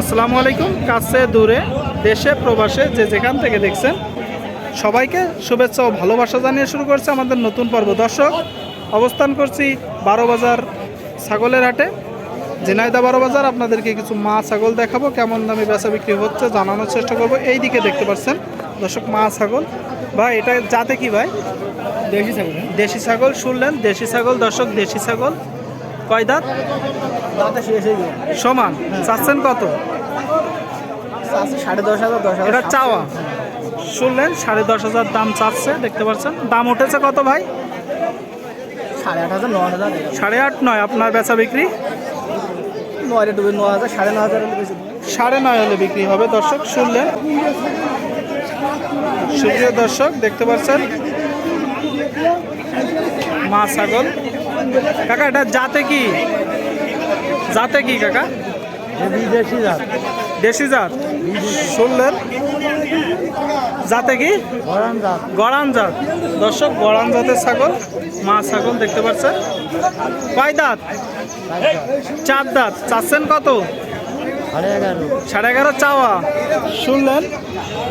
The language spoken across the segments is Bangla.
আসসালামু আলাইকুম কাছে দূরে দেশে প্রবাসে যে যেখান থেকে দেখছেন সবাইকে শুভেচ্ছা ও ভালোবাসা জানিয়ে শুরু করছে আমাদের নতুন পর্ব। দর্শক অবস্থান করছি বারো বাজার ছাগলের হাটে। ঝিনাইদা বারো বাজার আপনাদেরকে কিছু মা ছাগল দেখাবো কেমন দামে বেচা বিক্রি হচ্ছে জানানোর চেষ্টা করব। এই দিকে দেখতে পাচ্ছেন দর্শক মা ছাগল। ভাই এটা যাতে কি ভাই? দেশি ছাগল। দেশি ছাগল শুনলেন দেশি ছাগল দর্শক দেশি ছাগল। কয় দাঁত? সমান। চাচ্ছেন কত? সাড়ে দশ হাজার দশ হাজার এটা চাওয়া। শুনলেন, সাড়ে দশ হাজার দাম চাচ্ছে, দেখতে পাচ্ছেন। দাম উঠেছে কত ভাই? সাড়ে আট হাজার ন হাজার সাড়ে আট নয়, আপনার বেচা বিক্রি? নয় ন হাজার সাড়ে ন হাজার সাড়ে নয় হলে বিক্রি হবে, দর্শক, শুনলেন। সুপ্রিয় দর্শক, দেখতে পাচ্ছেন। মা ছাগল। কাকা এটা জাতে কি? জাতে কি কাকা? বিদেশি জাত। দেশি জাত? শুনলেন? জাতে কি? গড়ান জাত। দর্শক গড়ান জাতের ছাগল মা ছাগল দেখতে পাচ্ছেন। কয় দাঁত? চার দাঁত। চাচ্ছেন কত? সাড়ে এগারো। সাড়ে এগারো চাওয়া। শুনলেন?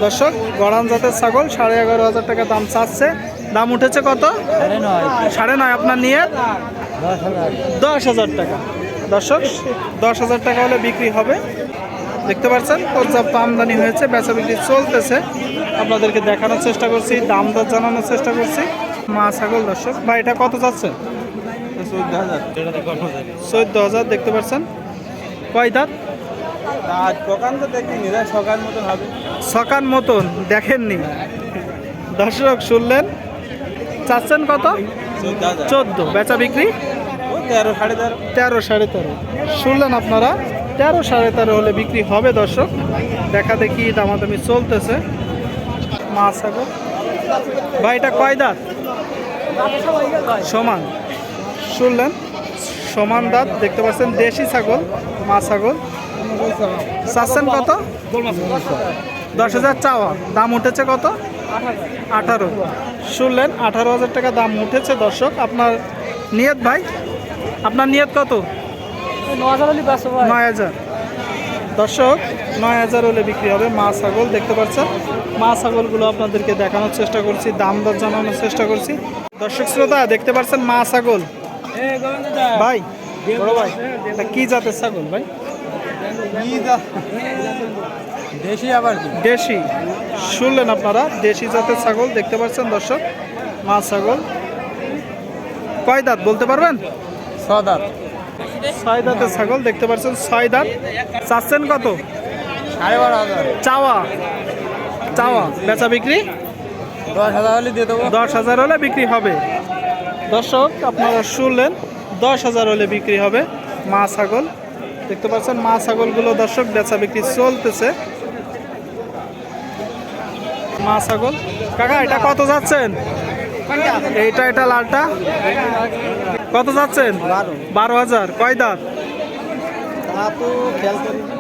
দর্শক গড়ান জাতের ছাগল সাড়ে এগারো হাজার টাকা দাম চাচ্ছে। দাম উঠেছে কত? সাড়ে নয়। সাড়ে নয় আপনার নিয়ে? দশ হাজার। টাকা। দর্শক দশ হাজার টাকা হলে বিক্রি হবে। দেখতে পাচ্ছেন পর্যাপ্ত আমদানি হয়েছে বেচা বিক্রি চলতেছে। আপনাদেরকে দেখানোর চেষ্টা করছি দাম দর জানানোর চেষ্টা করছি। মা ছাগল দর্শক। ভাই এটা কত যাচ্ছে? চোদ্দ হাজার। দেখতে পাচ্ছেন। কয় দাঁত? সকান মতন দেখেননি। দর্শক শুনলেন? চাচ্ছেন কত? চোদ্দ। বেচা বিক্রি? তেরো, সাড়ে তেরো। তেরো সাড়ে তেরো শুনলেন আপনারা? তেরো, সাড়ে তেরো হলে বিক্রি হবে দর্শক। দেখা দেখি দামাদামি চলতেছে। ছাগল ভাই, এটা কয় দাঁত? সমান। শুনলেন? সমান দাঁত, দেখতে পাচ্ছেন, দেশি ছাগল, মা ছাগল। চাচ্ছেন কত? দশ হাজার চাওয়া। দাম উঠেছে কত? আঠারো। শুনলেন আঠারো হাজার টাকা দাম উঠেছে দর্শক। আপনার নিয়ত ভাই? আপনার নিয়ত কত? নয় হাজার দর্শক নয় হাজার হলে বিক্রি হবে মা ছাগল দেখতে পাচ্ছেন? মা ছাগলগুলো আপনাদেরকে দেখানোর চেষ্টা করছি দাম দর জানানোর চেষ্টা করছি। দর্শক শ্রোতা দেখতে পাচ্ছেন মা ছাগল? ভাই বড় ভাই এটা কি জাতের ছাগল ভাই? দেশি আবার দেশি। শুনলেন আপনারা দেশি জাতের ছাগল দেখতে পাচ্ছেন দর্শক মা ছাগল। কয় দাঁত বলতে পারবেন? সদাত ছয় দাঁতের ছাগল দেখতে পাচ্ছেন ছয় দাঁত। চাচ্ছেন কত? সাড়ে বারো হাজার। চাওয়া। চাওয়া। বেচা বিক্রি? দশ হাজার হলে দিয়ে দেবো। দশ হাজার হলে বিক্রি হবে। দর্শক আপনারা শুনলেন দশ হাজার হলে বিক্রি হবে মা ছাগল। দেখতে পাচ্ছেন, মা ছাগলগুলো দর্শক বেচা বিক্রি চলতেছে। মা ছাগল। কাকা, এটা কত যাচ্ছেন? এইটা, এটা লালটা? কত যাচ্ছেন? বারো হাজার। কয় দাঁত?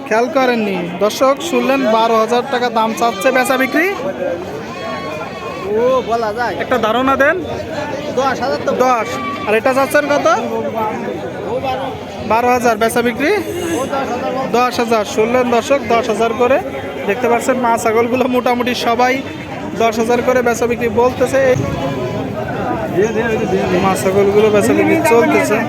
খেয়াল করেননি। দর্শক, শুনলেন, বারো হাজার টাকা দাম চাচ্ছে বেচা বিক্রি। ও বলা যায় একটা ধারণা দেন। দশ। হাজার দশ আর এটা চাচ্ছেন কত? বারো হাজার বেচা বিক্রি। দশ হাজার শুনলেন দর্শক, দশ হাজার করে। দেখতে পাচ্ছেন মা ছাগলগুলো মোটামুটি সবাই দশ হাজার করে বেচা বিক্রি বলতেছে। মা ছাগলগুলো বেচা বিক্রি চলতেছে।